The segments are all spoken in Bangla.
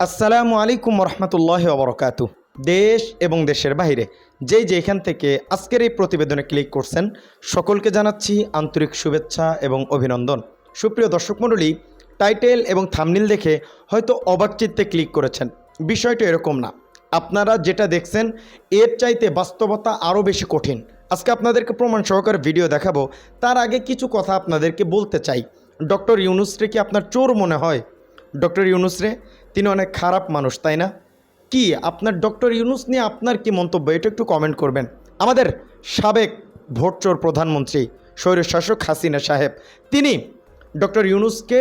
আসসালামু আলাইকুম রহমতুল্লাহ বরকাতু দেশ এবং দেশের বাইরে যেই যেখান থেকে আজকের এই প্রতিবেদনে ক্লিক করছেন, সকলকে জানাচ্ছি আন্তরিক শুভেচ্ছা এবং অভিনন্দন। সুপ্রিয় দর্শক মণ্ডলী টাইটেল এবং থামনিল দেখে হয়তো অবাক চিত্তে ক্লিক করেছেন। বিষয়টা এরকম না। আপনারা যেটা দেখছেন, এর চাইতে বাস্তবতা আরও বেশি কঠিন। আজকে আপনাদেরকে প্রমাণ সহকারে ভিডিও দেখাবো। তার আগে কিছু কথা আপনাদেরকে বলতে চাই। ডক্টর ইউনুসরে কি আপনার চোর মনে হয়? ডক্টর ইউনুস রে তিনি অনেক খারাপ মানুষ, তাই না? কি, আপনার ডক্টর ইউনুস নিয়ে আপনার কি মন্তব্য? এটা একটু কমেন্ট করবেন। আমাদের সাবেক ভোটচোর প্রধানমন্ত্রী, স্বৈরশাসক হাসিনা সাহেব, তিনি ডক্টর ইউনুসকে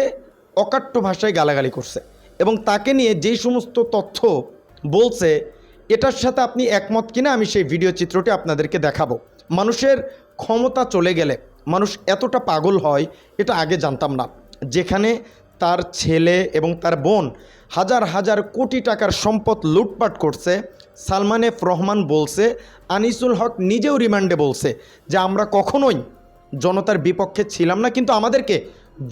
অকাট্য ভাষায় গালাগালি করছে এবং তাকে নিয়ে যেই সমস্ত তথ্য বলছে, এটার সাথে আপনি একমত কিনা আমি সেই ভিডিও চিত্রটি আপনাদেরকে দেখাবো। মানুষের ক্ষমতা চলে গেলে, মানুষ এতটা পাগল হয়, এটা আগে জানতাম না। যেখানে তার ছেলে এবং তার বোন হাজার হাজার কোটি টাকার সম্পদ লুটপাট করছে, সালমান এফ রহমান বলছে, আনিসুল হক নিজেও রিমান্ডে বলছে যে আমরা কখনোই জনতার বিপক্ষে ছিলাম না, কিন্তু আমাদেরকে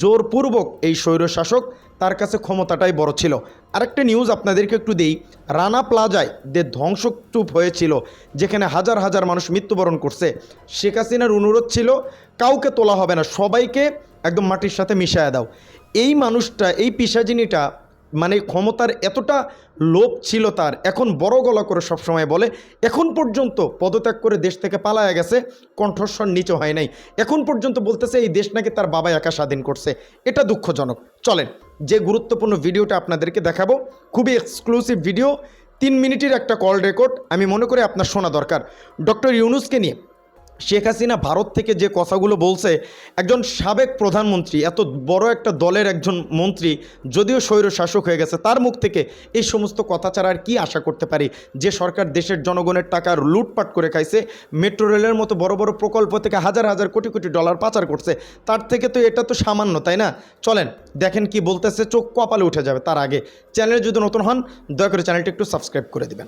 জোরপূর্বক এই স্বৈরশাসক তার কাছে ক্ষমতাটাই বড় ছিল। আরেকটা নিউজ আপনাদেরকে একটু দিই, রানা প্লাজায় যে ধ্বংসস্তূপ হয়েছিল, যেখানে হাজার হাজার মানুষ মৃত্যুবরণ করছে, শেখ হাসিনার অনুরোধ ছিল, কাউকে তোলা হবে না, সবাইকে একদম মাটির সাথে মিশায় দাও। এই মানুষটা, এই পিসাজিনিটা মানে ক্ষমতার এতটা লোভ ছিল তার, এখন বড় গলা করে সবসময় বলে, এখন পর্যন্ত পদত্যাগ করে দেশ থেকে পালায়া গেছে, কণ্ঠস্বর নিচু হয় নাই। এখন পর্যন্ত বলতেছে এই দেশ নাকি তার বাবা একা স্বাধীন করছে। এটা দুঃখজনক। চলেন, যে গুরুত্বপূর্ণ ভিডিওটা আপনাদেরকে দেখাবো, খুবই এক্সক্লুসিভ ভিডিও তিন মিনিটের একটা কল রেকর্ড আমি মনে করি আপনার শোনা দরকার। ডক্টর ইউনুসকে নিয়ে শেখ হাসিনা ভারত থেকে যে কথাগুলো বলছে, একজন সাবেক প্রধানমন্ত্রী, এত বড় একটা দলের একজন মন্ত্রী, যদিও স্বৈর শাসক হয়ে গেছে, তার মুখ থেকে এই সমস্ত কথা ছাড়া আর কী আশা করতে পারি? যে সরকার দেশের জনগণের টাকা লুটপাট করে খাইছে, মেট্রো রেলের মতো বড় বড় প্রকল্প থেকে হাজার হাজার কোটি কোটি ডলার পাচার করছে, তার থেকে তো এটা তো সামান্য, তাই না? চলেন, দেখেন কি বলতেছে, চোখ কপালে উঠে যাবে তার আগে। চ্যানেলে যদি নতুন হন, দয়া করে চ্যানেলটি একটু সাবস্ক্রাইব করে দিবেন।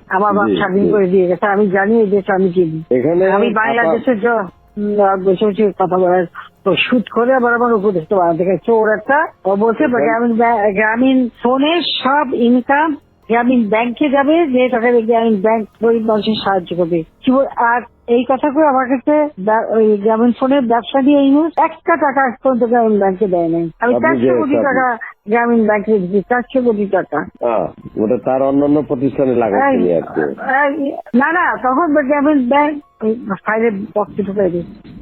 আমার বাপ স্বাধীন করে দিয়ে গেছে আমি জানি এই দেশ আমি চিনি এখানে আমি বাংলাদেশের বসে বসে কথা বলার তো শুট করে আবার আমার উপদেশটা বানাতে চোর একটা বলছে গ্রামীণ ফোনে সব ইনকাম গ্রামীণ ব্যাংকে যাবে যে টাকা দিয়ে গ্রামীণ ব্যাংক গরিব মানুষের সাহায্য করবে। আর এই কথা করে আমার কাছে ওই গ্রামীণ ফোনের ব্যবসা দিয়ে এই news একটা টাকা পর্যন্ত গ্রামীণ ব্যাংকে দেয় নাই। আমি চারশো কোটি টাকা গ্রামীণ ব্যাংকে দিচ্ছি চারশো কোটি টাকা। ওটা তার অন্যান্য প্রতিষ্ঠানে লাগাচ্ছি না না তখন গ্রামীণ ব্যাংক ফাইলে বক্সে ঢুকাই দিই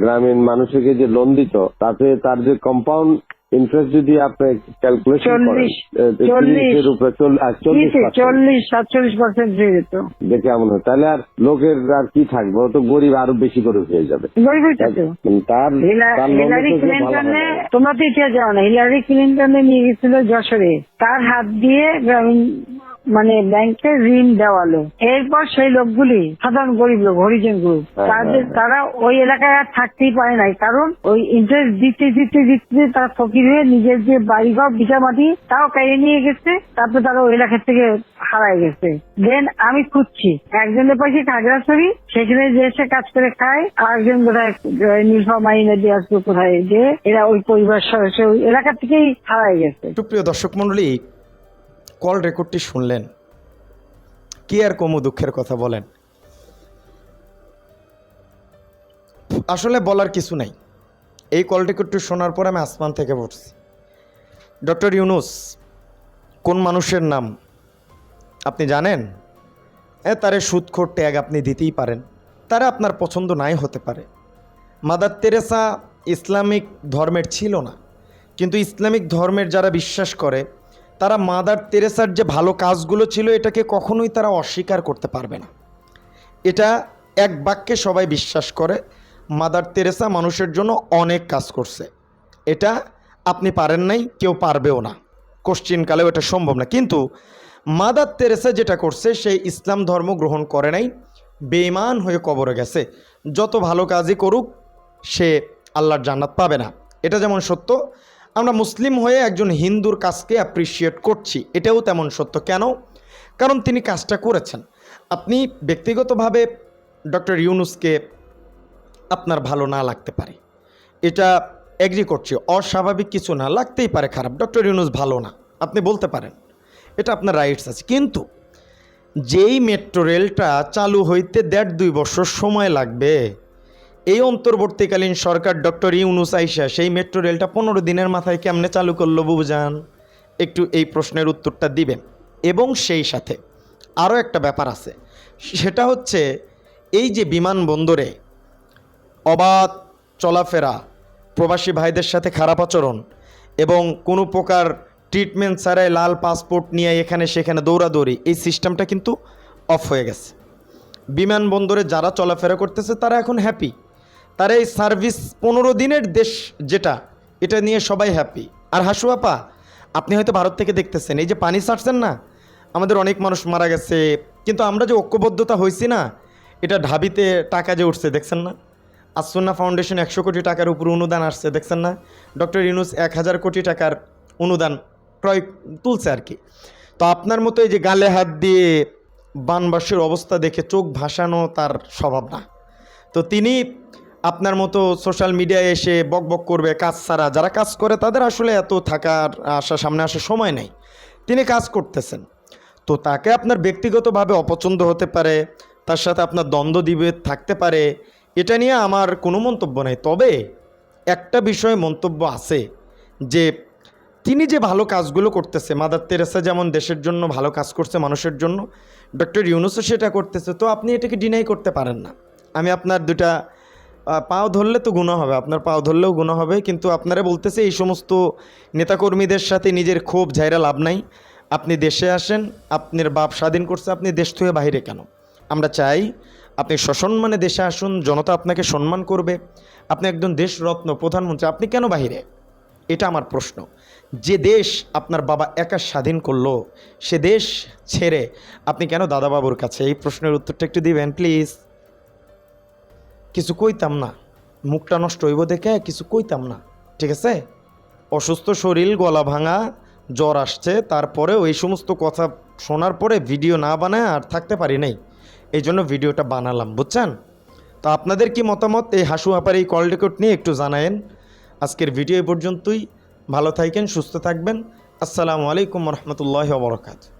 গ্রামীণ মানুষকে যে লোন দিত তাতে তার যে কম্পাউন্ড ইন্টারেস্ট যদি আপনি ক্যালকুলেশন করেন চল্লিশ, উপরে সাতচল্লিশ পার্সেন্ট হয়ে যেত। দেখে এমন হয়? তাহলে আর লোকের আর কি থাকবে? ও তো গরিব আরও বেশি করে হয়ে যাবে। তার হিলা- হিলারি ক্লিন্টনে তোমরা তো ইতিহাস জানো না হিলারি ক্লিন্টনে নিয়ে গেছিল যশোরে। তার হাত দিয়ে গ্রামীণ মানে ব্যাংকে ঋণ দেওয়ালো এরপর সেই লোকগুলি সাধারণ গরিব লোক হরিজন গ্রুপ। হ্যাঁ, তাদের হ্যাঁ। তারা ওই এলাকায় আর থাকতেই পারে নাই। কারণ ওই ইন্টারেস্ট দিতে দিতে দিতে তারা ফকির হয়ে নিজের যে বাড়ি বাড়িঘর বিটা মাটি তাও কেড়ে নিয়ে গেছে। তারপর তারা ওই এলাকা থেকে হারায় গেছে। দেন আমি খুঁজছি। একজনের পাশে খাগড়াছড়ি সেখানে যে এসে কাজ করে খায় আর একজন কোথায় নীলফামারি নদী আসবে কোথায় যে এরা ওই পরিবার সদস্য ওই এলাকা থেকেই হারায় গেছে। সুপ্রিয় দর্শক মণ্ডলী কল রেকর্ডটি শুনলেন। কি আর কমু দুঃখের কথা বলেন? আসলে বলার কিছু নাই। এই কল রেকর্ডটি শোনার পর আমি আসমান থেকে পড়ছি। ডক্টর ইউনুস, কোন মানুষের নাম? আপনি জানেন? এ, তারে সুদখোর ট্যাগ আপনি দিতেই পারেন। তারা আপনার পছন্দ নাই হতে পারে। মাদার তেরেসা ইসলামিক ধর্মের ছিল না। কিন্তু ইসলামিক ধর্মের যারা বিশ্বাস করে তারা মাদার তেরেসার যে ভালো কাজগুলো ছিল, এটাকে কখনোই তারা অস্বীকার করতে পারবে না। এটা এক বাক্যে সবাই বিশ্বাস করে, মাদার তেরেসা মানুষের জন্য অনেক কাজ করছে। এটা আপনি পারেন নাই, কেউ পারবেও না। কোশ্চিনকালেও এটা সম্ভব না। কিন্তু মাদার তেরেসা যেটা করছে সেই ইসলাম ধর্ম গ্রহণ করে নাই, বেঈমান হয়ে কবরে গেছে। যত ভালো কাজই করুক, সে আল্লাহর জান্নাত পাবে না। এটা যেমন সত্য আমরা মুসলিম হয়ে একজন হিন্দুর কাজকে অ্যাপ্রিসিয়েট করছি, এটাও তেমন সত্য। কেন? কারণ তিনি কাজটা করেছেন। আপনি ব্যক্তিগতভাবে ডক্টর ইউনুসকে আপনার ভালো না লাগতে পারে। এটা এগ্রি করছি। অস্বাভাবিক কিছু না, লাগতেই পারে খারাপ। ডক্টর ইউনুস ভালো না, আপনি বলতে পারেন। এটা আপনার রাইটস আছে। কিন্তু যেই মেট্রো রেলটা চালু হইতে দেড় দুই বছর সময় লাগবে এই অন্তর্বর্তীকালীন সরকার ডক্টর ইউনুস আইসা সেই মেট্রো রেলটা পনেরো দিনের মাথায় কেমনে চালু করল বুবুজান? একটু এই প্রশ্নের উত্তরটা দিবেন। এবং সেই সাথে আরও একটা ব্যাপার আছে। সেটা হচ্ছে এই যে বিমানবন্দরে অবাধ চলাফেরা, প্রবাসী ভাইদের সাথে খারাপ আচরণ এবং কোনো প্রকার ট্রিটমেন্ট ছাড়াই লাল পাসপোর্ট নিয়ে এখানে সেখানে দৌড়াদৌড়ি, এই সিস্টেমটা কিন্তু অফ হয়ে গেছে। বিমানবন্দরে যারা চলাফেরা করতেছে তারা এখন হ্যাপি তারা এই সার্ভিস পনেরো দিনের দেশ যেটা, এটা নিয়ে সবাই হ্যাপি আর হাসু আপা, আপনি হয়তো ভারত থেকে দেখতেছেন, এই যে পানি ছাড়ছেন না, আমাদের অনেক মানুষ মারা গেছে, কিন্তু আমরা যে ঐক্যবদ্ধতা হয়েছি না, এটা ঢাবিতে টাকা যে উঠছে, দেখছেন না? আসন্না ফাউন্ডেশন একশো কোটি টাকার উপর অনুদান আসছে, দেখছেন না? ডক্টর ইউনুস এক হাজার কোটি টাকার অনুদান ক্রয় তুলছে আর কি। তো আপনার মতো এই যে গালে হাত দিয়ে বানবাসীর অবস্থা দেখে চোখ ভাসানো তার স্বভাব না। তো তিনি আপনার মতো সোশ্যাল মিডিয়ায় এসে বক বক করবে, কাজ ছাড়া। যারা কাজ করে, তাদের আসলে এত থাকার, আসা সামনে আসার সময় নেই। তিনি কাজ করতেছেন। তো তাকে আপনার ব্যক্তিগতভাবে অপছন্দ হতে পারে, তার সাথে আপনার দ্বন্দ্ব দিবে থাকতে পারে, এটা নিয়ে আমার কোনো মন্তব্য নেই। তবে একটা বিষয়ে মন্তব্য আছে যে, তিনি যে ভালো কাজগুলো করতেছে, মাদার তেরেসা যেমন দেশের জন্য ভালো কাজ করছে, মানুষের জন্য, ডক্টর ইউনুসও সেটা করতেছে, তো আপনি এটাকে ডিনাই করতে পারেন না। আমি আপনার দুটা পাও ধরলে তো গুণ হবে, আপনার পাও ধরলেও গুণ হবে, কিন্তু আপনারা বলতেছে এই সমস্ত নেতাকর্মীদের সাথে নিজের ক্ষোভ ঝাইরা লাভ নাই। আপনি দেশে আসেন, আপনার বাপ স্বাধীন করছে, আপনি দেশ থেকে বাইরে কেন? আমরা চাই আপনি সসম্মানে দেশে আসুন, জনতা আপনাকে সম্মান করবে। আপনি একজন দেশরত্ন, প্রধানমন্ত্রী, আপনি কেন বাইরে এটা আমার প্রশ্ন। যে দেশ আপনার বাবা একা স্বাধীন করল, সে দেশ ছেড়ে আপনি কেন দাদাবাবুর কাছে? এই প্রশ্নের উত্তরটা একটু দিবেন প্লিজ কিছু কইতাম না। মুখটা নষ্ট হইব দেখে কিছু কইতাম না, ঠিক আছে? অসুস্থ শরীর, গলা ভাঙা, জ্বর আসছে, তারপরেও এই সমস্ত কথা শোনার পরে ভিডিও না বানায় আর থাকতে পারি নাই। এই জন্য ভিডিওটা বানালাম, বুঝছেন? তো আপনাদের কি মতামত? এই হাসু আপার এই কল নিয়ে একটু জানায়েন। আজকের ভিডিও এই পর্যন্তই। ভালো থাকেন, সুস্থ থাকবেন। আসসালামু আলাইকুম রহমতুল্লাহ বরকাত